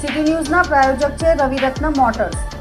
City ન્યૂઝના પ્રાયોજક છે Raviratna motors.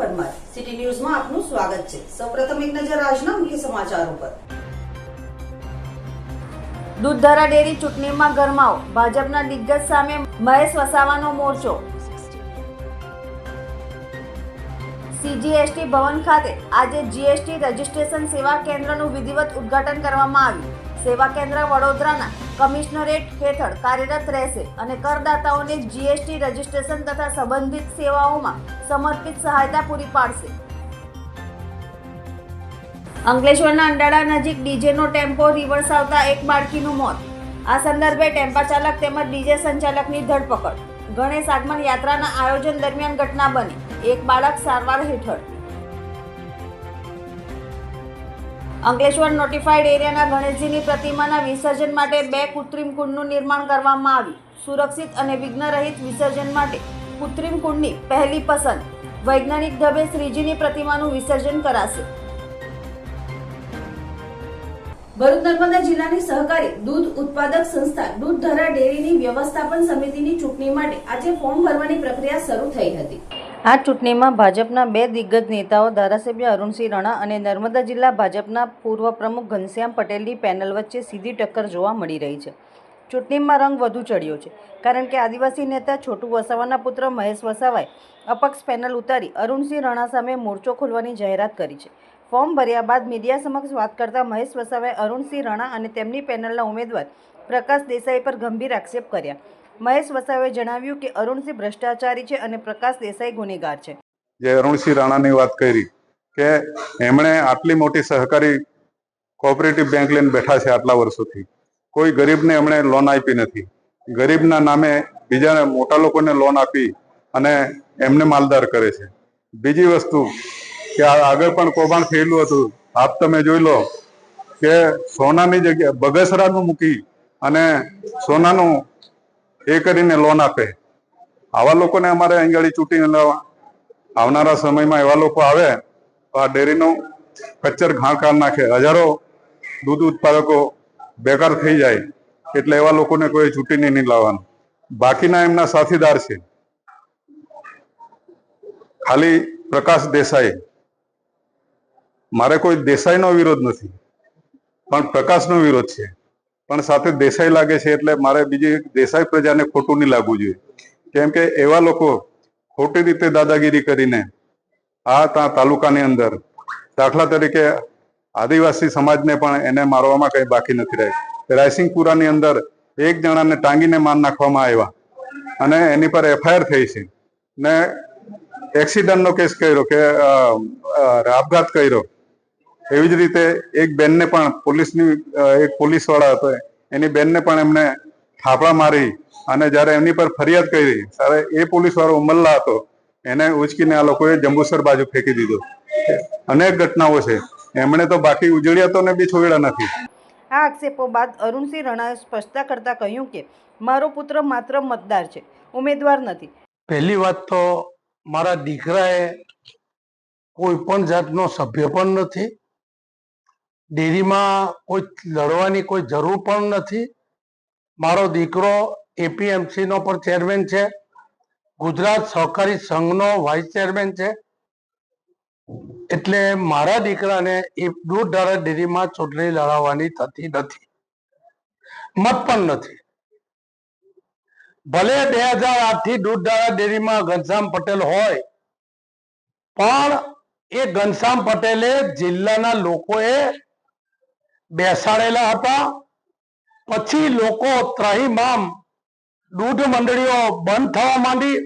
Parmar city ન્યૂઝમાં આપનું સ્વાગત છે. સૌપ્રથમ એક નજર આજના મુખ્ય સમાચારો પર. દૂધધારા ડેરી ચૂંટણીમાં ગરમાવો. ભાજપના દિગ્ગજ સામે મહેશ વસાવાનો મોરચો. સીજીએસટી ભવન ખાતે આજે જીએસટી રજીસ્ટ્રેશન સેવા કેન્દ્રનું વિધિવત ઉદ્ઘાટન કરવામાં આવ્યું. સેવા કેન્દ્ર વડોદરાના કમિશનરેટ હેઠળ કાર્યરત રહેશે અને કરદાતાઓને જીએસટી રજીસ્ટ્રેશન તથા સંબંધિત સેવાઓમાં સમર્પિત સહાયતા પૂરી પાડશે. અંકલેશ્વરના અંડાળા નજીક ડીજેનો ટેમ્પો રિવર્સ આવતા એક બાળકીનું મોત. આ સંદર્ભે ટેમ્પા ચાલક તેમજ ડીજે સંચાલકની ધરપકડ. ગણેશ આગમન યાત્રાના આયોજન દરમિયાન ઘટના બની. એક બાળક સારવાર હેઠળ. અંકલેશ્વર નોટિફાઈડ એરિયાના ગણેશજીની પ્રતિમાના વિસર્જન માટે બે કૃત્રિમ કુંડનું નિર્માણ કરવામાં આવ્યું. સુરક્ષિત અને વિઘ્નરહિત વિસર્જન માટે કૃત્રિમ કુંડની પહેલી પસંદ. વૈજ્ઞાનિક ઢબે શ્રીજીની પ્રતિમાનું વિસર્જન કરાશે. ભરૂચ નર્મદા જિલ્લાની સહકારી દૂધ ઉત્પાદક સંસ્થા દૂધધારા ડેરીની વ્યવસ્થાપન સમિતિની ચૂંટણી માટે આજે ફોર્મ ભરવાની પ્રક્રિયા શરૂ થઈ હતી. આ ચૂંટણીમાં ભાજપના બે દિગ્ગજ નેતાઓ ધારાસભ્ય અરુણસિંહ રણા અને નર્મદા જિલ્લા ભાજપના પૂર્વ પ્રમુખ ઘનશ્યામ પટેલની પેનલ વચ્ચે સીધી ટક્કર જોવા મળી રહી છે. ચૂંટણીમાં રંગ વધુ ચડ્યો છે. કારણ કે આદિવાસી નેતા છોટુ વસાવાના પુત્ર મહેશ વસાવાએ અપક્ષ પેનલ ઉતારી અરુણસિંહ રાણા સામે મોરચો ખોલવાની જાહેરાત કરી છે. ફોર્મ ભર્યા બાદ મીડિયા સમક્ષ વાત કરતા મહેશ વસાવાએ અરુણસિંહ રાણા અને તેમની પેનલના ઉમેદવાર પ્રકાશ દેસાઈ પર ગંભીર આક્ષેપ કર્યા. મહેશ વસાવાએ જણાવ્યું કે અરુણસિંહ ભ્રષ્ટાચારી છે અને પ્રકાશ દેસાઈ ગુનેગાર છે. જે અરુણસિંહ રાણાની વાત કરી કે એમણે આટલી મોટી સહકારી કોઓપરેટિવ બેંક લઈને બેઠા છે આટલા વર્ષોથી. કોઈ ગરીબને એમણે લોન આપી નથી. ગરીબના નામે બીજા મોટા લોકોને લોન આપી અને એમને માલદાર કરે છે. બીજી વસ્તુ કે આગળ પણ કૌભાંડ થયેલું હતું. આપ તમે જોઈ લો કે સોનાની જગ્યાએ બગસરાનું મૂકી અને સોનાનું એ કરીને લોન આપે. આવા લોકોને અમારે અહીં ગાડી ચૂંટીને લાવવા આવનારા સમયમાં એવા લોકો આવે, તો આ ડેરીનું કચ્ચર ઘાણ કાઢ નાખે. હજારો દૂધ ઉત્પાદકો બેકાર થઈ જાય, એટલે એવા લોકોને કોઈ ચૂંટીને નહીં લાવવાનું. બાકીના એમના સાથીદાર છે. ખાલી પ્રકાશ દેસાઈ. મારે કોઈ દેસાઈનો વિરોધ નથી, પણ પ્રકાશનો વિરોધ છે. પણ સાથે દેસાઈ લાગે છે, એટલે મારે બીજી દેસાઈ પ્રજાને ખોટું નહીં લાગવું જોઈએ. કેમ કે એવા લોકો ખોટી રીતે દાદાગીરી કરીને આ તાલુકાની અંદર દાખલા તરીકે આદિવાસી સમાજને પણ એને મારવામાં કંઈ બાકી નથી રહી. રાયસિંગપુરાની અંદર એક જણાને ટાંગીને માર નાખવામાં આવ્યા અને એની પર એફઆઈઆર થઈ છે. ને એક્સિડન્ટનો કેસ કર્યો કે આપઘાત કર્યો. એવી જ રીતે એક બેનને પણ પોલીસની એક પોલીસવાળા હતો એની બેનને પણ એમને થાપડા મારી અને જ્યારે એમની પર ફરિયાદ કરી, ત્યારે એ પોલીસવાળો ઉમલ્લા હતો. એને ઉચકીને આ લોકોએ જંબુસર બાજુ ફેંકી દીધો. અનેક ઘટનાઓ છે. એમણે તો બાકી ઉજળિયાતોને બી છોડ્યા નથી. આ આક્ષેપો બાદ અરુણસિંહ રણાએ સ્પષ્ટતા કરતા કહ્યું કે મારો પુત્ર માત્ર મતદાર છે ઉમેદવાર નથી. પહેલી વાત તો મારા દીકરાએ કોઈ પણ જાતનો સભ્ય પણ નથી. ડેરીમાં કોઈ લડવાની કોઈ જરૂર પણ નથી. મારો દીકરો એપીએમસીનો પણ ચેરમેન છે. ગુજરાત સહકારી સંઘનો વાઇસ ચેરમેન છે. એટલે મારા દીકરાને એ દૂધ ધારા ડેરીમાં ચૂંટણી લડાવવાની થતી નથી. મત પણ નથી. ભલે બે હજાર આઠથી દૂધ ધારા ડેરીમાં ઘનશ્યામ પટેલ હોય, પણ એ ઘનશ્યામ પટેલે જિલ્લાના લોકોએ બેસાડેલા હતા. પછી લોકો ત્રાહીમામ દૂધ મંડળીઓ બંધ થવા માંડી.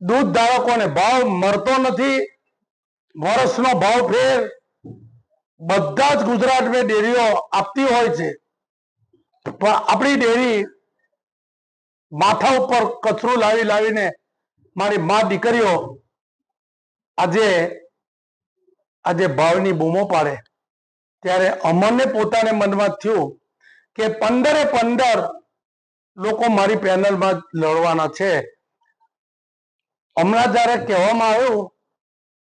દૂધ ધારકોને ભાવ મળતો નથી. વર્ષનો ભાવ ફેર બધા જ ગુજરાતમાં ડેરીઓ આપતી હોય છે. પણ આપણી ડેરી માથા ઉપર કચરું લાવી લાવીને મારી મા દીકરીઓ આજે આજે ભાવની બૂમો પાડે. ત્યારે અમને પોતાને મનમાં થયું કે પંદરે પંદર લોકો મારી પેનલમાં લડવાના છે. હમણાં જયારે કહેવામાં આવ્યું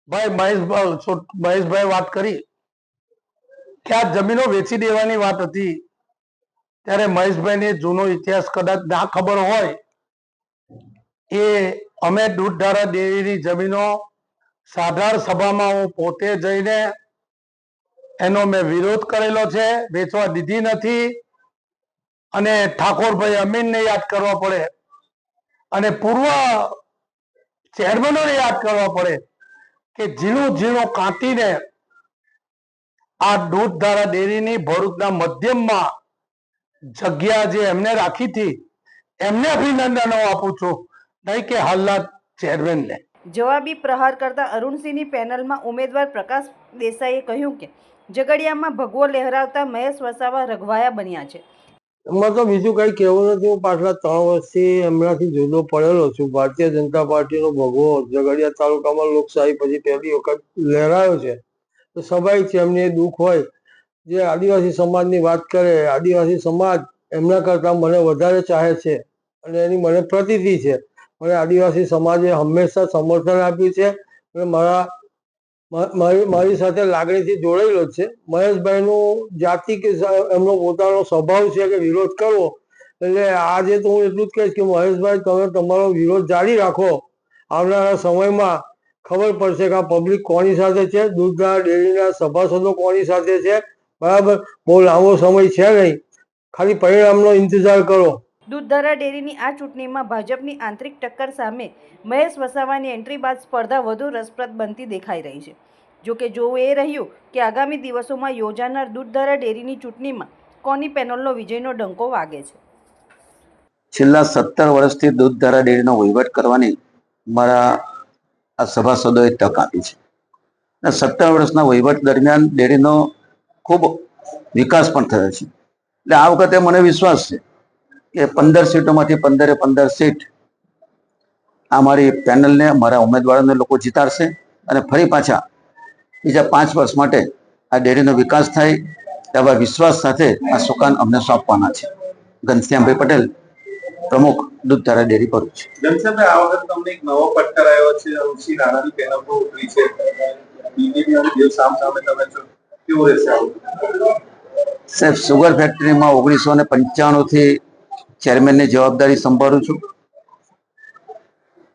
ભાઈ મહેશભાઈ મહેશભાઈ વાત કરી. કે જમીનો વેચી દેવાની વાત હતી. ત્યારે મહેશભાઈને જૂનો ઇતિહાસ કદાચ ના ખબર હોય. એ અમે દૂધધારા ડેરીની જમીનો સાધાર સભામાં હું પોતે જઈને એનો મેં વિરોધ કરેલો છે, વેચવા દીધી નથી. અને ઠાકોરભાઈ અમીનને યાદ કરવા પડે. અને પૂર્વ ચેરમેનોને યાદ કરવા પડે. કે ઝીણું ઝીણું કાંટીને આ દૂધધારા ડેરીની ભરૂચના મધ્યમમાં જગ્યા જે એમને રાખી હતી, એમને અભિનંદનો આપું છું. નહીં કે હાલના ચેરમેનને. જવાબી પ્રહાર કરતા અરુણસિંહની પેનલમાં ઉમેદવાર પ્રકાશ દેસાઈએ કહ્યું કે ઝઘડિયામાં ભગવો લહેરાવતા મહેશ વસાવા રઘવાયા બન્યા છે. એમાં તો બીજું કઈ કહેવું નથી. હું પાછલા ત્રણ વર્ષથી એમનાથી જુદો પડેલો છું. ભારતીય જનતા પાર્ટીનો ભગવો ઝઘડિયા તાલુકામાં લોકશાહી પછી પહેલી વખત લહેરાયો છે. તો સ્વાભાવિક છે એમને એ દુઃખ હોય. જે આદિવાસી સમાજની વાત કરે, આદિવાસી સમાજ એમના કરતાં મને વધારે ચાહે છે અને એની મને પ્રતીતિ છે. મને આદિવાસી સમાજે હંમેશા સમર્થન આપ્યું છે અને મારા મારી સાથે લાગણીથી જોડાયેલો છે. મહેશભાઈનું જાતિ કે એમનો પોતાનો સ્વભાવ છે કે વિરોધ કરવો, એટલે આજે તો હું એટલું જ કહીશ કે મહેશભાઈ, તમે તમારો વિરોધ જારી રાખો. આવનારા સમયમાં ખબર પડશે કે આ પબ્લિક કોની સાથે છે, દૂધના, ડેરીના સભાસદો કોની સાથે છે. બરાબર? બહુ લાંબો સમય છે નહીં. ખાલી પરિણામનો ઇંતજાર કરો. દૂધધારા ડેરીની આ ચૂંટણીમાં ભાજપની આંતરિક ટક્કર સામે મહેશ વસાવાની એન્ટ્રી બાદ સ્પર્ધા વધુ રસપ્રદ બનતી દેખાઈ રહી છે. જોકે જોવું એ રહ્યું કે આગામી દિવસોમાં યોજાનાર દૂધધારા ડેરીની ચૂંટણીમાં કોની પેનલનો વિજયનો ડંકો વાગે છે? છેલ્લા સત્તર વર્ષથી દૂધધારા ડેરીનો વહીવટ કરવાની મારા આ સભાસદોએ તક આપી છે. સત્તર વર્ષના વહીવટ દરમિયાન ડેરીનો ખૂબ વિકાસ પણ થયો છે. એટલે આ વખતે મને વિશ્વાસ છે કે પંદર સીટોમાંથી પંદરે પંદર સીટ આ મારી પેનલને મારા ઉમેદવારોને લોકો જીતાડશે અને ફરી પાછા બીજા પાંચ વર્ષ માટે આ ડેરીનો વિકાસ થાય એવા વિશ્વાસ સાથે આ સુકાન અમને સોંપવાના છે. ઘનશ્યામભાઈ પટેલ પ્રમુખ દૂધધારા ડેરી ભરૂચ. ઘનશ્યામભાઈ આ વખત તમને એક નવો પટ્ટર આવ્યો છે ઋષિ રાણાની પેનલ પર ઉતરી છે. બીજેપી અને દેવ સામ સામે તમે છો કેવું રહેશે સાહેબ સુગર ફેક્ટરીમાં ઓગણીસો ને પંચાણું થી ચેરમેનની જવાબદારી સંભાળું છું.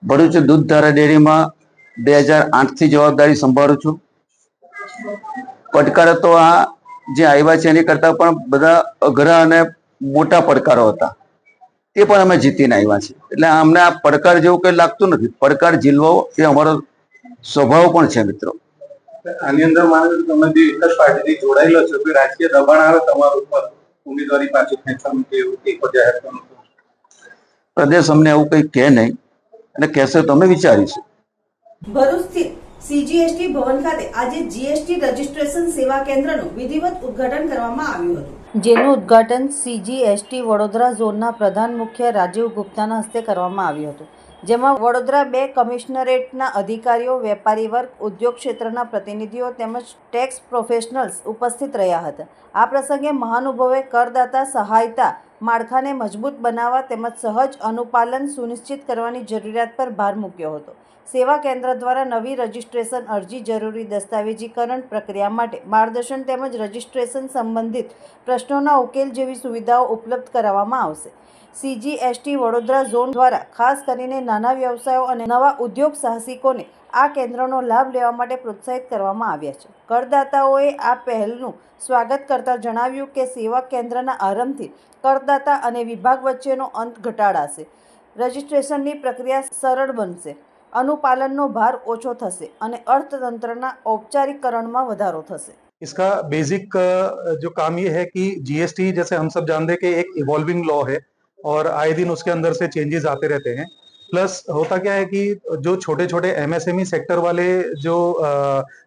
ભરૂચ દૂધધારા ડેરીમાં બે હજાર આઠથી જવાબદારી સંભાળું છું. પડકારો તો આ જે આવ્યા છે એની કરતા પણ બધા અઘરા અને મોટા પડકારો હતા. એ પણ અમે જીતીને આવ્યા છે. એટલે અમને આ પડકાર જેવું કઈ લાગતું નથી. પડકાર ઝીલવો એ અમારો સ્વભાવ પણ છે મિત્રો. આની અંદર માનો તમે જે એક જ પાર્ટીથી જોડાયેલો છો કોઈ રાજકીય દબાણ આવે તમારા ઉપર. ઉમેદવારી પાછું ખેંચવાનું કે એવું એક જાહેર કરવાનું પ્રદેશ અમને એવું કંઈ કહે નહીં. અને કહેશે તો અમે વિચારીશું. ભરૂચ સ્થિત સીજીએસટી ભવન ખાતે આજે જીએસટી રજીસ્ટ્રેશન સેવા કેન્દ્રનું વિધિવત ઉદ્ઘાટન કરવામાં આવ્યું હતું. જેનું ઉદ્ઘાટન સીજીએસટી વડોદરા ઝોનના પ્રધાન મુખ્ય રાજીવ ગુપ્તાના હસ્તે કરવામાં આવ્યું હતું. જેમાં વડોદરા બે કમિશનરેટના અધિકારીઓ, વેપારી વર્ગ, ઉદ્યોગ ક્ષેત્રના પ્રતિનિધિઓ તેમજ ટેક્સ પ્રોફેશનલ્સ ઉપસ્થિત રહ્યા હતા. આ પ્રસંગે મહાનુભવે કરદાતા સહાયતા માળખાને મજબૂત બનાવવા તેમજ સહજ અનુપાલન સુનિશ્ચિત કરવાની જરૂરિયાત પર ભાર મૂક્યો હતો. સેવા કેન્દ્ર દ્વારા નવી રજિસ્ટ્રેશન અરજી, જરૂરી દસ્તાવેજીકરણ પ્રક્રિયા માટે માર્ગદર્શન તેમજ રજિસ્ટ્રેશન સંબંધિત પ્રશ્નોના ઉકેલ જેવી સુવિધાઓ ઉપલબ્ધ કરાવવામાં આવશે. સીજીએસટી વડોદરા ઝોન દ્વારા ખાસ કરીને નાના વ્યવસાયો અને નવા ઉદ્યોગ સાહસિકોને આ કેન્દ્રનો લાભ લેવા માટે પ્રોત્સાહિત કરવામાં આવ્યા છે કરદાતાઓએ આ પહેલનું સ્વાગત કરતા જણાવ્યું કે સેવા કેન્દ્રના આરંભથી કરદાતા અને વિભાગ વચ્ચેનો અંત ઘટાડાશે રજિસ્ટ્રેશનની પ્રક્રિયા સરળ બનશે અનુપાલનનો ભાર ઓછો થશે અને અર્થતંત્રના ઔપચારિકરણમાં વધારો થશે इसका बेसिक जो काम ये है कि जीएसटी जैसे हम सब जानते हैं कि एक इवॉल्विंग लॉ है और आए दिन उसके अंदर से चेंजेस आते रहते हैं। प्लस होता क्या है कि जो छोटे छोटे एमएसएमई सेक्टर वाले जो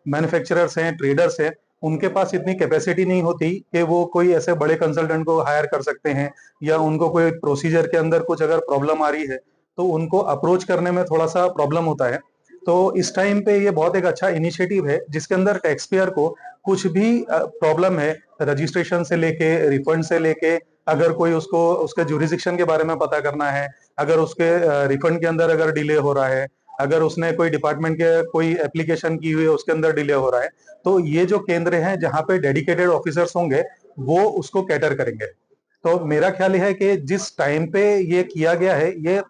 मैन्युफैक्चरर्स हैं ट्रेडर्स हैं, उनके पास इतनी कैपेसिटी नहीं होती कि वो कोई ऐसे बड़े कंसल्टेंट को हायर कर सकते हैं या उनको कोई प्रोसीजर के अंदर कुछ अगर प्रॉब्लम आ रही है तो उनको अप्रोच करने में थोड़ा सा प्रॉब्लम होता है। तो इस टाइम पे ये बहुत एक अच्छा इनिशिएटिव है, जिसके अंदर टैक्सपेयर को कुछ भी प्रॉब्लम है रजिस्ट्रेशन से लेके रिफंड से लेके अगर कोई उसको, उसके जुरिस्डिक्शन के बारे में पता करना है, अगर उसके रिफंड के अंदर अगर डिले हो रहा है, अगर उसने कोई डिपार्टमेंट के, कोई एप्लीकेशन की हुई है उसके अंदर डिले हो रहा है तो ये जो केंद्र हैं जहाँ पे डेडिकेटेड ऑफिसर्स होंगे, वो उसको कैटर करेंगे। तो मेरा ख्याल है कि जिस टाइम पे ये किया गया है, ये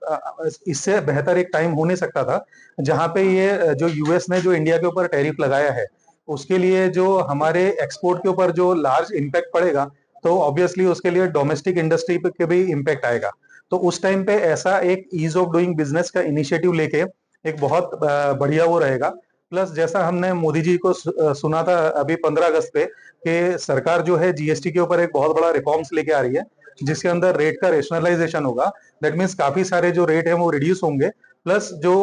इससे बेहतर एक टाइम हो नहीं सकता था, जहाँ पे ये जो यूएस ने जो इंडिया के ऊपर टैरिफ लगाया है, उसके लिए जो हमारे एक्सपोर्ट के ऊपर जो लार्ज इम्पैक्ट पड़ेगा तो ऑब्वियसली उसके लिए डोमेस्टिक इंडस्ट्री पे भी इम्पैक्ट आएगा। तो उस टाइम पे ऐसा एक ईज ऑफ़ डूइंग बिज़नेस का इनिशिएटिव लेके एक बहुत बढ़िया वो रहेगा। प्लस जैसा हमने मोदी जी को सुना था अभी पंद्रह अगस्त पे कि सरकार जो है जीएसटी के ऊपर एक बहुत बड़ा रिफॉर्म्स लेके आ रही है, जिसके अंदर रेट का रेशनलाइजेशन होगा। दैट मीन्स काफ़ी सारे जो रेट है वो रिड्यूस होंगे। प्लस जो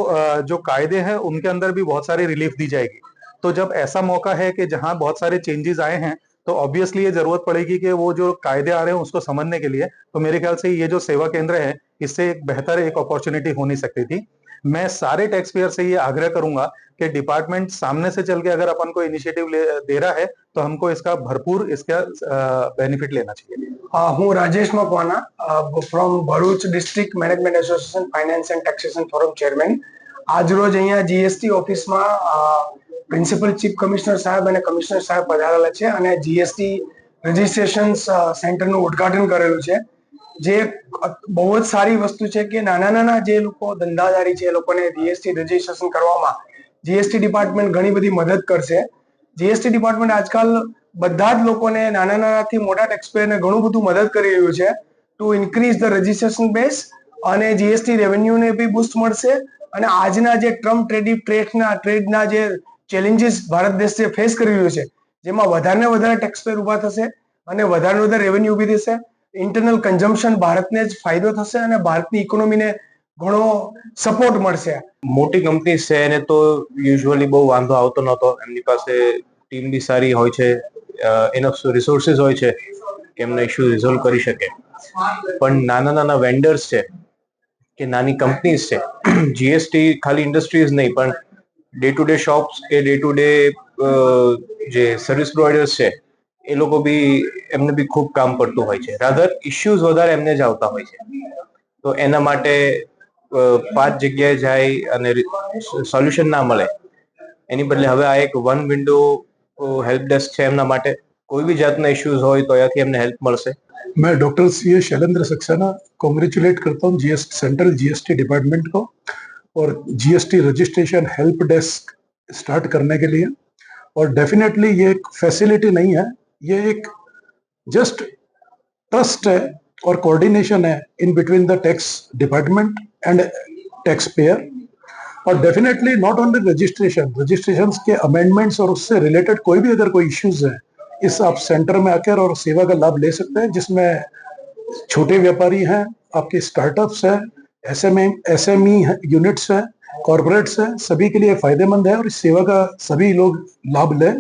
जो कायदे हैं उनके अंदर भी बहुत सारी रिलीफ दी जाएगी। तो जब ऐसा मौका है कि जहाँ बहुत सारे चेंजेस आए हैं तो ऑब्वियसली ये जरूरत पड़ेगी कि वो जो कायदे आ रहे हैं उसको समझने के लिए तो मेरे ख्याल से ये जो सेवा केंद्र है इससे एक बेहतर एक अपॉर्चुनिटी हो नहीं सकती थी मैं सारे टैक्स पेयर से ये आग्रह करूंगा कि डिपार्टमेंट सामने से चल के अगर अपन को इनिशिएटिव दे रहा है तो हमको इसका भरपूर इसका बेनिफिट लेना चाहिए અ, હું Rajesh Makwana from Bharuch district management association finance and taxation forum chairman આજરોજ અહીંયા જીએસટી ઓફિસમાં પ્રિન્સિપલ ચીફ કમિશનર સાહેબ અને કમિશનર સાહેબ પધારેલા છે અને જીએસટી રજિસ્ટ્રેશન સેન્ટરનું ઉદ્ઘાટન કરેલું છે. જે બહુ જ સારી વસ્તુ છે કે નાના નાના જે લોકો ધંધાદારી છે એ લોકોને જીએસટી રજિસ્ટ્રેશન કરવામાં જીએસટી ડિપાર્ટમેન્ટ ઘણી બધી મદદ કરશે. જીએસટી ડિપાર્ટમેન્ટ આજકાલ બધા જ લોકોને નાના નાનાથી મોટા ટેક્સપેયરને ઘણું બધું મદદ કરી રહ્યું છે to increase the registration base અને જીએસટી રેવન્યુને બી બુસ્ટ મળશે. અને આજના જે ટ્રમ્પ ટ્રેડિવ ટ્રેડના ટ્રેડના જે ચેલેન્જીસ ભારત દેશ જે ફેસ કરી રહ્યું છે, જેમાં વધારે વધારે ટેક્સપેર ઊભા થશે અને વધારે વધારે રેવન્યુ ઊભી થશે ઇન્ટરનલ કન્ઝમ્પશન ભારતને જ ફાયદો થશે અને ભારતની ઇકોનોમીને ઘણો સપોર્ટ મળશે. મોટી કંપની છે એને તો યુઝ્યુઅલી બહુ વાંધો આવતો નહોતો. એમની પાસે ટીમ બી સારી હોય છે એનફ રિસોર્સિસ હોય છે કે એમના ઇશ્યુ રિઝોલ્વ કરી શકે. પણ નાના નાના વેન્ડર્સ છે કે નાની કંપનીઝ છે જીએસટી ખાલી ઇન્ડસ્ટ્રીઝ નહીં, પણ ડે ટુ ડે શોપ્સ કે ડે ટુ ડે જે સર્વિસ પ્રોવાઈડર્સ છે એ લોકો બી એમને બી ખૂબ કામ પડતું હોય છે રાધર ઇશ્યુઝ વધારે એમને જ આવતા હોય છે તો એના માટે અ, પાંચ જગ્યાએ જાય અને સોલ્યુશન ના મળે એની બદલે હવે આ એક વન વિન્ડો હેલ્પ ડેસ્ક છે એમના માટે કોઈ બી જાતના ઇશ્યુઝ હોય તો અહીંયાથી એમને હેલ્પ મળશે मैं doctor C S Shailendra Saxena congratulate करता हूँ जीएसटी सेंट्रल जीएसटी डिपार्टमेंट को और GST registration help desk start करने के लिए। और डेफिनेटली ये एक फैसिलिटी नहीं है, ये एक जस्ट ट्रस्ट है और कोऑर्डिनेशन है in between the tax department and taxpayer और definitely not only registration registration के अमेंडमेंट्स और उससे रिलेटेड कोई भी अगर कोई इश्यूज़ है, इस आप सेंटर में आकर और सेवा का लाभ ले सकते हैं, जिसमें छोटे व्यापारी हैं, आपके स्टार्टअप्स हैं एसएमए एसएमई यूनिट्स हैं कॉरपोरेट्स हैं सभी के लिए फायदेमंद है और इस सेवा का सभी लोग लाभ लें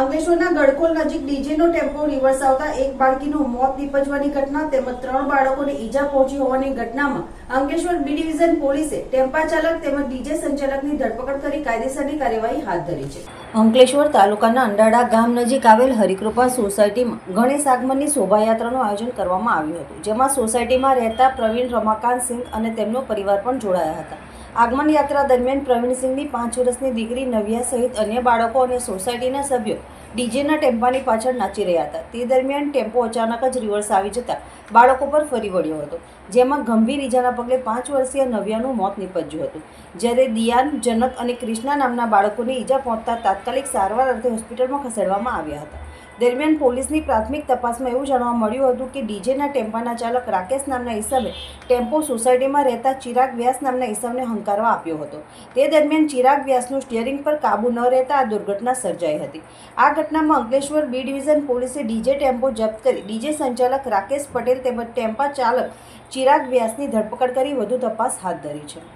અંકલેશ્વરના ગડકોલ નજીક ડીજેનો ટેમ્પો રિવર્સ આવતા એક બાળકીનું મોત નીપજવાની ઘટના તેમજ ત્રણ બાળકોને ઈજા પહોંચી હોવાની ઘટનામાં અંકલેશ્વર બી ડિવિઝન પોલીસે ટેમ્પા ચાલક તેમજ ડીજે સંચાલકની ધરપકડ કરી કાયદેસરની કાર્યવાહી હાથ ધરી છે. અંકલેશ્વર તાલુકાના અંડાડા ગામ નજીક આવેલ હરિકૃપા સોસાયટીમાં ગણેશ આગમનની શોભાયાત્રાનું આયોજન કરવામાં આવ્યું હતું, જેમાં સોસાયટીમાં રહેતા પ્રવીણ રમાકાંત સિંહ અને તેમનો પરિવાર પણ જોડાયા હતા. આગમન યાત્રા દરમિયાન પ્રવીણસિંહની પાંચ વર્ષની દીકરી નવ્યા સહિત અન્ય બાળકો અને સોસાયટીના સભ્યો ડીજેના ટેમ્પાની પાછળ નાચી રહ્યા હતા. તે દરમિયાન ટેમ્પો અચાનક જ રિવર્સ આવી જતા બાળકો પર ફરી વળ્યો હતો, જેમાં ગંભીર ઈજાના પગલે પાંચ વર્ષીય નવ્યાનું મોત નીપજ્યું હતું. જ્યારે દિયાન જનક અને ક્રિષ્ના નામના બાળકોને ઈજા પહોંચતા તાત્કાલિક સારવાર અર્થે હોસ્પિટલમાં ખસેડવામાં આવ્યા હતા. દરમિયાન પોલીસની પ્રાથમિક તપાસમાં એવું જાણવા મળ્યું હતું કે ડીજેના ટેમ્પાના ચાલક રાકેશ નામના ઈસમે ટેમ્પો સોસાયટીમાં રહેતા ચિરાગ વ્યાસ નામના ઈસમને હંકારવા આપ્યો હતો. તે દરમિયાન ચિરાગ વ્યાસનું સ્ટિયરિંગ પર કાબુ ન રહેતા આ દુર્ઘટના સર્જાઈ હતી. આ ઘટનામાં અંકલેશ્વર બી ડિવિઝન પોલીસે ડીજે ટેમ્પો જપ્ત કરી ડીજે સંચાલક રાકેશ પટેલ તેમજ ટેમ્પા ચાલક ચિરાગ વ્યાસની ધરપકડ કરી વધુ તપાસ હાથ ધરી છે.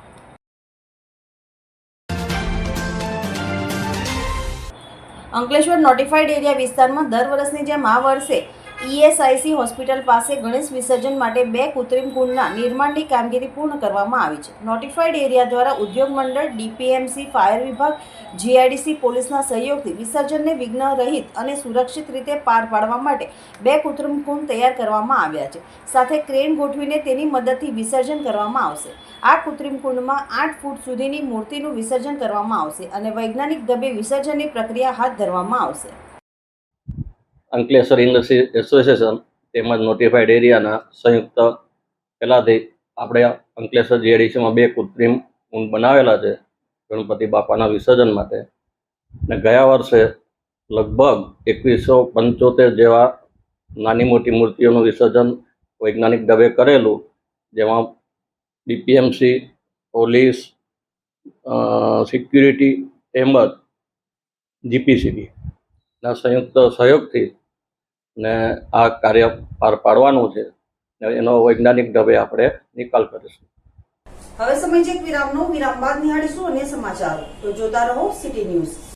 અંકલેશ્વર નોટિફાઈડ એરિયા વિસ્તારમાં દર વર્ષની જેમ આ વર્ષે ઈએસઆઈસી હોસ્પિટલ પાસે ગણેશ વિસર્જન માટે બે કૃત્રિમ કુંડના નિર્માણની કામગીરી પૂર્ણ કરવામાં આવી છે. નોટિફાઈડ એરિયા દ્વારા ઉદ્યોગ મંડળ, ડીપીએમસી, ફાયર વિભાગ, જીઆઈડીસી પોલીસના સહયોગથી વિસર્જનને વિઘ્ન રહિત અને સુરક્ષિત રીતે પાર પાડવા માટે બે કૃત્રિમ કુંડ તૈયાર કરવામાં આવ્યા છે. સાથે ક્રેન ગોઠવીને તેની મદદથી વિસર્જન કરવામાં આવશે. આ કૃત્રિમ કુંડમાં આઠ ફૂટ સુધીની મૂર્તિનું વિસર્જન કરવામાં આવશે અને વૈજ્ઞાનિક ઢબે વિસર્જનની પ્રક્રિયા હાથ ધરવામાં આવશે. અંકલેશ્વર ઇન્ડસ્ટ્રી એસોસિએશન તેમજ નોટિફાઈડ એરિયાના સંયુક્ત પહેલાંથી આપણે અંકલેશ્વર જીએડીસીમાં બે કૃત્રિમ કુંડ બનાવેલા છે ગણપતિ બાપાના વિસર્જન માટે. ને ગયા વર્ષે લગભગ એકવીસો પંચોતેર જેવા નાની મોટી મૂર્તિઓનું વિસર્જન વૈજ્ઞાનિક ઢબે કરેલું, જેમાં ડીપીએમસી પોલીસ સિક્યુરિટી તેમજ જીપીસીબી ના સંયુક્ત સહયોગથી ને આ કાર્ય પાર પાડવાનું છે. એનો વૈજ્ઞાનિક ઢબે આપણે નિકાલ કરીશું. હવે સમય છે વિરામનો. વિરામ બાદ નિહાળીશું અને સમાચાર. તો જોતા રહો સિટી ન્યૂઝ.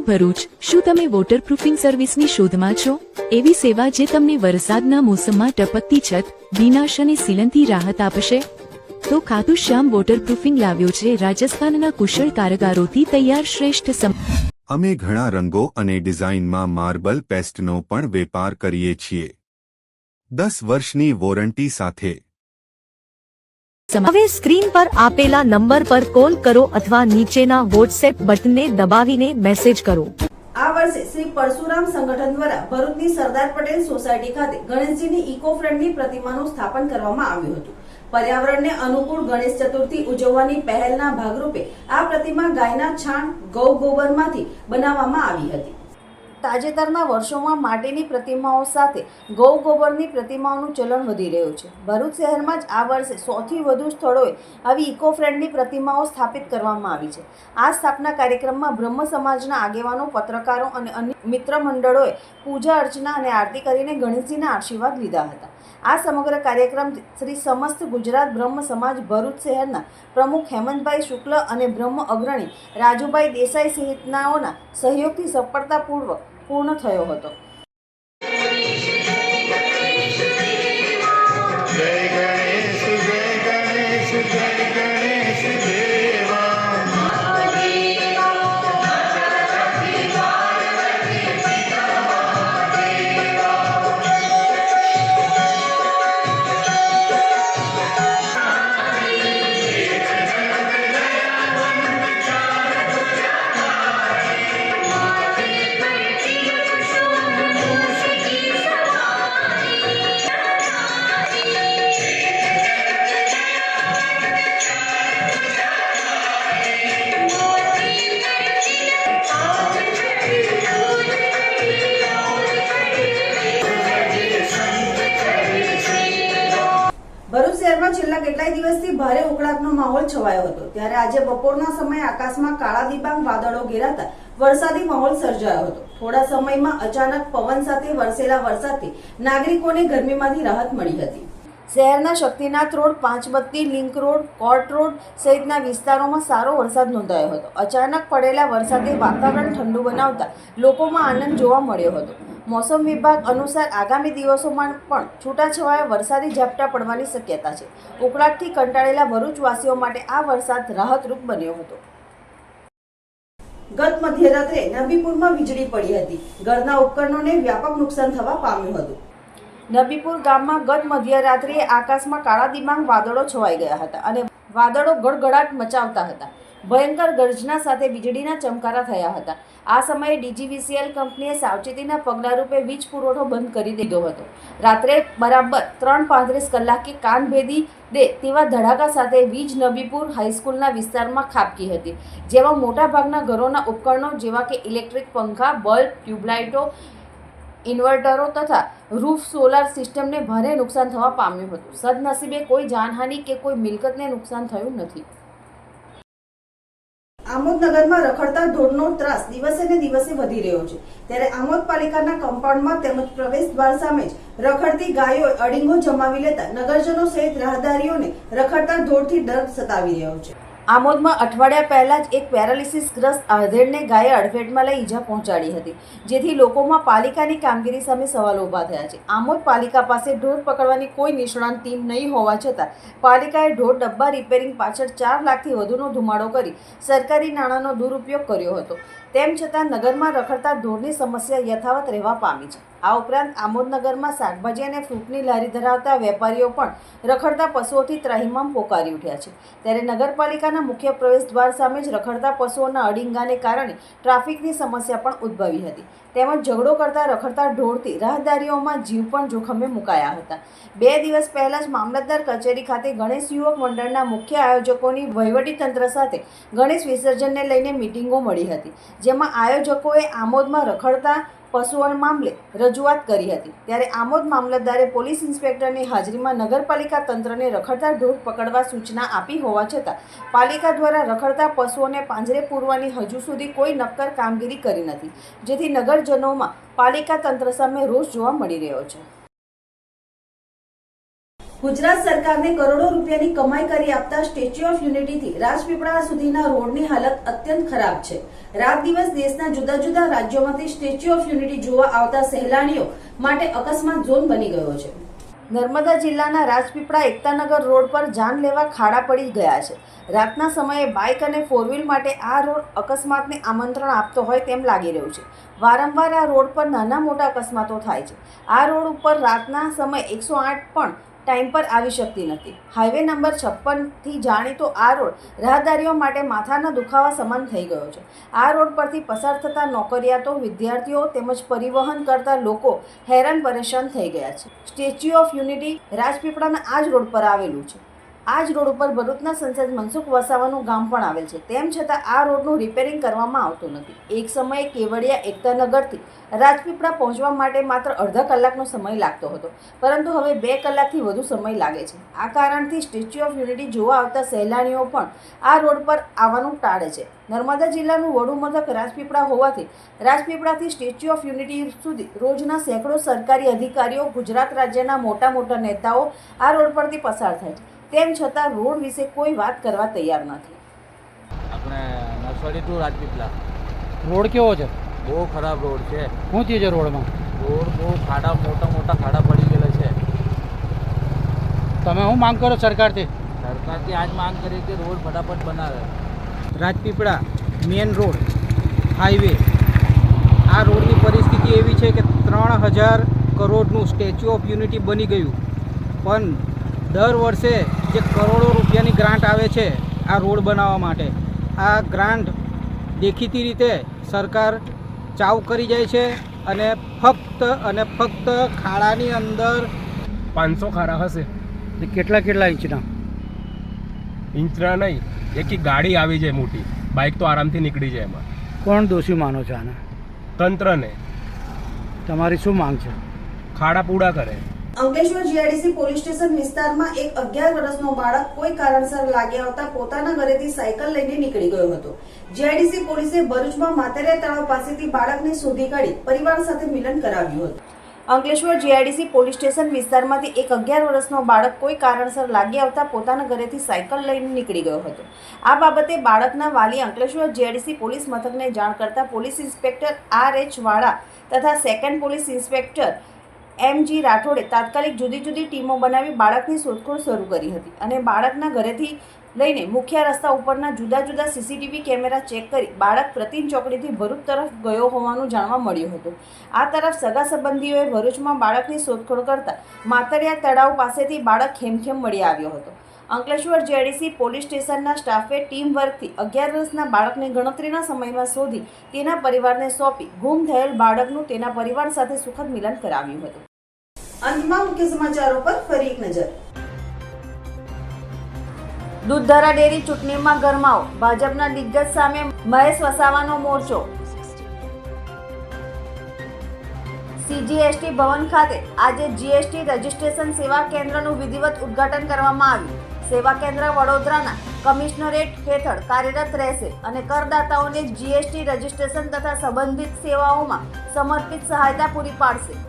હેલો ભરૂચ. શું તમે વોટરપ્રૂફિંગ સર્વિસની શોધમાં છો? એવી સેવા જે તમને વરસાદના મોસમમાં ટપકતી છત, વિનાશ અને સિલનથી રાહત આપશે? તો ખાતુ શ્યામ વોટરપ્રૂફિંગ લાવ્યો છે રાજસ્થાનના કુશળ કારગારોથી તૈયાર શ્રેષ્ઠ સમ અમે ઘણા રંગો અને ડિઝાઇનમાં માર્બલ પેસ્ટનો પણ વેપાર કરીએ છીએ. દસ વર્ષની વોરંટી સાથે હવે સ્ક્રીન પર આપેલા નંબર પર કોલ કરો અથવા નીચેના વોટ્સએપ બટનને દબાવીને મેસેજ કરો. આ વર્ષે શ્રી પરશુરામ સંગઠન દ્વારા ભરૂચની સરદાર પટેલ સોસાયટી ખાતે ગણેશજીની ઇકો ફ્રેન્ડલી પ્રતિમાનું સ્થાપન કરવામાં આવ્યું હતું. પર્યાવરણને અનુકૂળ ગણેશ ચતુર્થી ઉજવવાની પહેલના ભાગરૂપે આ પ્રતિમા ગાયના છાણ ગૌ ગોબરમાંથી બનાવવામાં આવી હતી. તાજેતરના વર્ષોમાં માટીની પ્રતિમાઓ સાથે ગૌ ગોબરની પ્રતિમાઓનું ચલણ વધી રહ્યું છે. ભરૂચ શહેરમાં જ આ વર્ષે સૌથી વધુ સ્થળોએ આવી ઇકો ફ્રેન્ડલી પ્રતિમાઓ સ્થાપિત કરવામાં આવી છે. આ સ્થાપના કાર્યક્રમમાં બ્રહ્મ સમાજના આગેવાનો, પત્રકારો અને અન્ય મિત્ર મંડળોએ પૂજા અર્ચના અને આરતી કરીને ગણેશજીના આશીર્વાદ લીધા હતા. આ સમગ્ર કાર્યક્રમ શ્રી સમસ્ત ગુજરાત બ્રહ્મ સમાજ ભરૂચ શહેરના પ્રમુખ હેમંતભાઈ શુક્લ અને બ્રહ્મ અગ્રણી રાજુભાઈ દેસાઈ સહિતનાઓના સહયોગથી સફળતાપૂર્વક પૂર્ણ થયો હતો. ત્યારે આજે બપોરના સમયે આકાશમાં કાળા દિબાંગ વાદળો ઘેરાતા વરસાદી માહોલ સર્જાયો હતો. થોડા સમયમાં અચાનક પવન સાથે વરસેલા વરસાદથી નાગરિકોને ગરમીમાંથી રાહત મળી હતી. શહેરના Shaktinath road, Panchbatti, link road court road સહિતના વિસ્તારોમાં સારો વરસાદ નોંધાયો હતો. અચાનક પડેલા વરસાદે વાતાવરણ ઠંડુ બનાવતા લોકોમાં આનંદ જોવા મળ્યો હતો. મોસમ વિભાગ અનુસાર આગામી દિવસોમાં પણ છૂટાછવાયા વરસાદી ઝાપટા પડવાની શક્યતા છે. ઉકળાટથી કંટાળેલા ભરૂચવાસીઓ માટે આ વરસાદ રાહતરૂપ બન્યો હતો. ગત મધ્યરાત્રે નબીપુરમાં વીજળી પડી હતી. ઘરના ઉપકરણોને વ્યાપક નુકસાન થવા પામ્યું હતું. નબીપુર ગામમાં ગત મધ્યરાત્રિએ આકાશમાં કાળા દિમાંગ વાદળો છવાઈ ગયા હતા અને વાદળો ગડગડાટ મચાવતા હતા. ભયંકર ગર્જના સાથે વીજળીના ચમકારા થયા હતા. આ સમયે ડીજીવીસીએલ કંપનીએ સાવચેતીના પગલારૂપે વીજ પુરવઠો બંધ કરી દીધો હતો. રાત્રે બરાબર ત્રણ પાંત્રીસ કલાકે કાન ભેદી દે તેવા ધડાકા સાથે વીજ નબીપુર હાઈસ્કૂલના વિસ્તારમાં ખાબકી હતી. જેમાં મોટાભાગના ઘરોના ઉપકરણો જેવા કે ઇલેક્ટ્રિક પંખા, બલ્બ, ટ્યુબલાઇટો ઇન્વર્ટરો તથા રૂફ સોલાર સિસ્ટમને ભારે નુકસાન થવા પામ્યું હતું. સદનસીબે કોઈ જાનહાનિ કે કોઈ મિલકતને નુકસાન થયું નથી. આમોદનગરમાં રખડતા ઢોરનો ત્રાસ દિવસે ને દિવસે વધી રહ્યો છે. ત્યારે આમોદ પાલિકાના કમ્પાઉન્ડમાં તેમજ પ્રવેશ દ્વાર સામે જ રખડતી ગાયો અડીંગો જમાવી લેતા નગરજનો સહિત રાહદારીઓને રખડતા ઢોરથી ડર સતાવી રહ્યો છે. આમોદમાં અઠવાડિયા પહેલાં જ એક પેરાલિસિસ ગ્રસ્ત આધેડને ગાયે અડફેટમાં લઈ ઈજા પહોંચાડી હતી, જેથી લોકોમાં પાલિકાની કામગીરી સામે સવાલો ઊભા થયા છે. આમોદ પાલિકા પાસે ઢોર પકડવાની કોઈ નિષ્ણાંત ટીમ નહીં હોવા છતાં પાલિકાએ ઢોર ડબ્બા રિપેરિંગ પાછળ ચાર લાખથી વધુનો ધુમાડો કરી સરકારી નાણાંનો દુરુપયોગ કર્યો હતો. તેમ છતાં નગરમાં રખડતા ઢોરની સમસ્યા યથાવત રહેવા પામી છે. આ ઉપરાંત આમોદનગરમાં શાકભાજી અને ફ્રૂટની લારી ધરાવતા વેપારીઓ પણ રખડતા પશુઓથી ત્રાહિમામ પોકારી ઉઠ્યા છે. ત્યારે નગરપાલિકાના મુખ્ય પ્રવેશ દ્વાર સામે જ રખડતા પશુઓના અડિંગાને કારણે ટ્રાફિકની સમસ્યા પણ ઉદ્ભવી હતી. તેમજ ઝઘડો કરતા રખડતા ઢોરથી રાહદારીઓમાં જીવ પણ જોખમે મુકાયા હતા. બે દિવસ પહેલાં જ મામલતદાર કચેરી ખાતે ગણેશ યુવક મંડળના મુખ્ય આયોજકોની વહીવટીતંત્ર સાથે ગણેશ વિસર્જનને લઈને મિટિંગો મળી હતી. જેમાં આયોજકોએ આમોદમાં રખડતા પશુઓ મામલે રજૂઆત કરી હતી. ત્યારે આમોદ મામલતદારે પોલીસ ઇન્સ્પેક્ટરની હાજરીમાં નગરપાલિકા તંત્રને રખડતા ઢોર પકડવા સૂચના આપી હોવા છતાં, પાલિકા દ્વારા રખડતા પશુઓને પાંજરે પૂરવાની હજુ સુધી કોઈ નક્કર કામગીરી કરી નથી, જેથી નગરજનોમાં પાલિકા તંત્ર સામે રોષ જોવા મળી રહ્યો છે. ગુજરાત સરકારને કરોડો રૂપિયાની કમાઈ કરી આપતા સ્ટેચ્યુ ઓફ યુનિટીથી રાજપીપળા સુધીના રોડની હાલત અત્યંત ખરાબ છે. રાત દિવસ દેશના જુદા જુદા રાજ્યોમાંથી સ્ટેચ્યુ ઓફ યુનિટી જોવા આવતા સહેલાણીઓ માટે અકસ્માત ઝોન બની ગયો છે. નર્મદા જિલ્લાના રાજપીપળા એકતાનગર રોડ પર જાન લેવા ખાડા પડી ગયા છે. રાતના સમયે બાઇક અને ફોર વ્હીલ માટે આ રોડ અકસ્માતને આમંત્રણ આપતો હોય તેમ લાગી રહ્યું છે. વારંવાર આ રોડ પર નાના મોટા અકસ્માતો થાય છે. આ રોડ ઉપર રાતના સમયે એકસો આઠ પણ ટાઈમ પર આવી શકતી નથી. હાઈવે નંબર છપ્પનથી જાણીતો આ રોડ રાહદારીઓ માટે માથાના દુખાવા સમાન થઈ ગયો છે. આ રોડ પરથી પસાર થતા નોકરિયાતો, વિદ્યાર્થીઓ તેમજ પરિવહન કરતા લોકો હેરાન પરેશાન થઈ ગયા છે. સ્ટેચ્યુ ઓફ યુનિટી રાજપીપળાના આ જ રોડ પર આવેલું છે. આ જ રોડ ઉપર ભરૂચના સંસદ મનસુખ વસાવાનું ગામ પણ આવેલ છે. તેમ છતાં આ રોડનું રિપેરિંગ કરવામાં આવતું નથી. એક સમયે કેવડિયા એકતાનગરથી રાજપીપળા પહોંચવા માટે માત્ર અડધા કલાકનો સમય લાગતો હતો. પરંતુ હવે બે કલાકથી વધુ સમય લાગે છે. આ કારણથી સ્ટેચ્યુ ઓફ યુનિટી જોવા આવતા સહેલાણીઓ પણ આ રોડ પર આવવાનું ટાળે છે. નર્મદા જિલ્લાનું વડુ મથક રાજપીપળા હોવાથી રાજપીપળાથી સ્ટેચ્યુ ઓફ યુનિટી સુધી રોજના સેંકડો સરકારી અધિકારીઓ, ગુજરાત રાજ્યના મોટા મોટા નેતાઓ આ રોડ પરથી પસાર થાય છે. તેમ છતાં રોડ વિશે કોઈ વાત કરવા તૈયાર નથી. આપણે નર્સરી ટુ રાજપીપળા. રોડ કેવો છે? બહુ ખરાબ રોડ છે. શું થયું છે રોડમાં? રોડ બહુ ખાડા મોટા મોટા ખાડા પડી ગયેલા છે. તમે શું માંગ કરો સરકારથી? સરકારથી આજ માંગ કરી કે રોડ ફટાફટ બનાવે. Rajpipla main road highway. આ રોડની પરિસ્થિતિ એવી છે કે ત્રણ હજાર કરોડનું સ્ટેચ્યુ ઓફ યુનિટી બની ગયું. પણ દર વર્ષે જે કરોડો રૂપિયાની ગ્રાન્ટ આવે છે આ રોડ બનાવવા માટે આ ગ્રાન્ટ દેખીતી રીતે સરકાર ચાવ કરી જાય છે અને ફક્ત અને ફક્ત ખાડાની અંદર પાંચસો ખાડા હશે. કેટલા કેટલા ઇંચના? ઇંચના નહીં એક ગાડી આવી જાય મોટી. બાઇક તો આરામથી નીકળી જાય એમાં. કોણ દોષી માનો છો આને? તંત્રને. તમારી શું માંગ છે? ખાડા પૂડા કરે. અંકલેશ્વર જીઆઈડીસી પોલીસ સ્ટેશન વિસ્તારમાં એક અગિયાર વર્ષનો બાળક કોઈ કારણસર લાગી આવતા પોતાના ઘરેથી સાયકલ લઈને નીકળી ગયો હતો. જીઆઈડીસી પોલીસે ભરૂચમાં માતેરિયા તળાવ પાસેથી બાળકને શોધી કાઢી પરિવાર સાથે મિલન કરાવ્યું હતું. અંકલેશ્વર જીઆઈડીસી પોલીસ સ્ટેશન વિસ્તારમાંથી એક અગિયાર વર્ષનો બાળક કોઈ કારણસર લાગી આવતા પોતાના ઘરેથી સાયકલ લઈને નીકળી ગયો હતો. આ બાબતે બાળકના વાલી અંકલેશ્વર જીઆઈડીસી પોલીસ મથકને જાણ કરતા પોલીસ ઇન્સ્પેક્ટર આર એચ વાળા તથા second police inspector M G રાઠોડે તાત્કાલિક જુદી જુદી ટીમો બનાવી બાળકની શોધખોળ શરૂ કરી હતી અને બાળકના ઘરેથી લઈને મુખ્ય રસ્તા ઉપરના જુદા જુદા સીસીટીવી કેમેરા ચેક કરી બાળક પ્રતિન ચોકડીથી ભરૂચ તરફ ગયો હોવાનું જાણવા મળ્યું હતું. આ તરફ સગા સંબંધીઓએ ભરૂચમાં બાળકની શોધખોળ કરતા માતરિયા તળાવ પાસેથી બાળક ખેમખેમ મળી આવ્યો હતો. અંકલેશ્વર જેડીસી પોલીસ સ્ટેશનના સ્ટાફે ટીમ વર્કથી અગિયાર વર્ષના બાળકને ગણતરીના સમયમાં શોધી તેના પરિવારને સોંપી, ગુમ થયેલ બાળકનું તેના પરિવાર સાથે સુખદ મિલન કરાવ્યું હતું. અંતમાં મુખ્ય સમાચારો પર ફરી એક નજર. દૂધધારા ડેરી ચૂંટણીમાં ગરમાવો. ભાજપના દિગ્ગજ સામે મહેશ વસાવાનો મોરચો. સીજીએસટી ભવન ખાતે આજે જીએસટી રજીસ્ટ્રેશન સેવા કેન્દ્રનું વિધિવત ઉદ્ઘાટન કરવામાં આવ્યું. સેવા કેન્દ્ર વડોદરાના કમિશનરેટ હેઠળ કાર્યરત રહેશે અને કરદાતાઓને જીએસટી રજીસ્ટ્રેશન તથા સંબંધિત સેવાઓમાં સમર્પિત સહાયતા પૂરી પાડશે.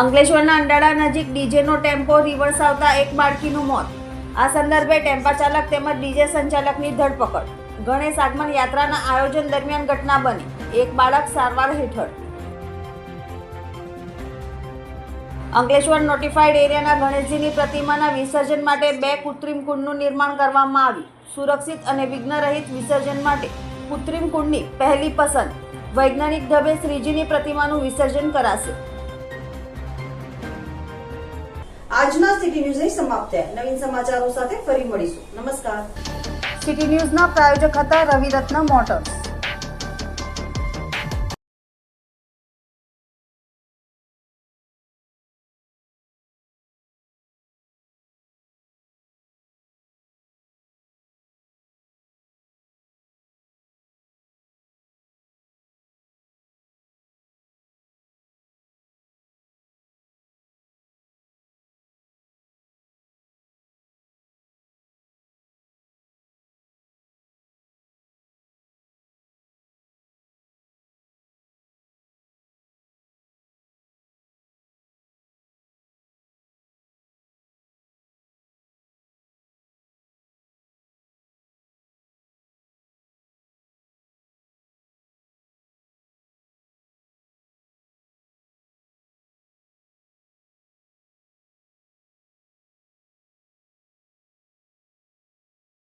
અંકલેશ્વરના અંડાળા નજીક ડીજેનો ટેમ્પો રિવર્સ આવતા એક બાળકીનું મોત. આ સંદર્ભે ટેમ્પા ચાલક તેમજ ડીજે સંચાલકની ધરપકડ. ગણેશ આગમન યાત્રાના આયોજન દરમિયાન ઘટના બની. એક બાળક સારવાર હેઠળ. અંકલેશ્વર નોટિફાઈડ એરિયાના ગણેશજીની પ્રતિમાના વિસર્જન માટે બે કૃત્રિમ કુંડનું નિર્માણ કરવામાં આવ્યું. સુરક્ષિત અને વિઘ્નરહિત વિસર્જન માટે કૃત્રિમ કુંડની પહેલી પસંદ. વૈજ્ઞાનિક ઢબે શ્રીજીની પ્રતિમાનું વિસર્જન કરાશે. આજના સિટી ન્યૂઝ અહીં સમાપ્ત થયા. નવીન સમાચારો સાથે ફરી મળીશું. નમસ્કાર. સિટી ન્યૂઝના પ્રાયોજક હતા રવિ રત્ન મોટર્સ.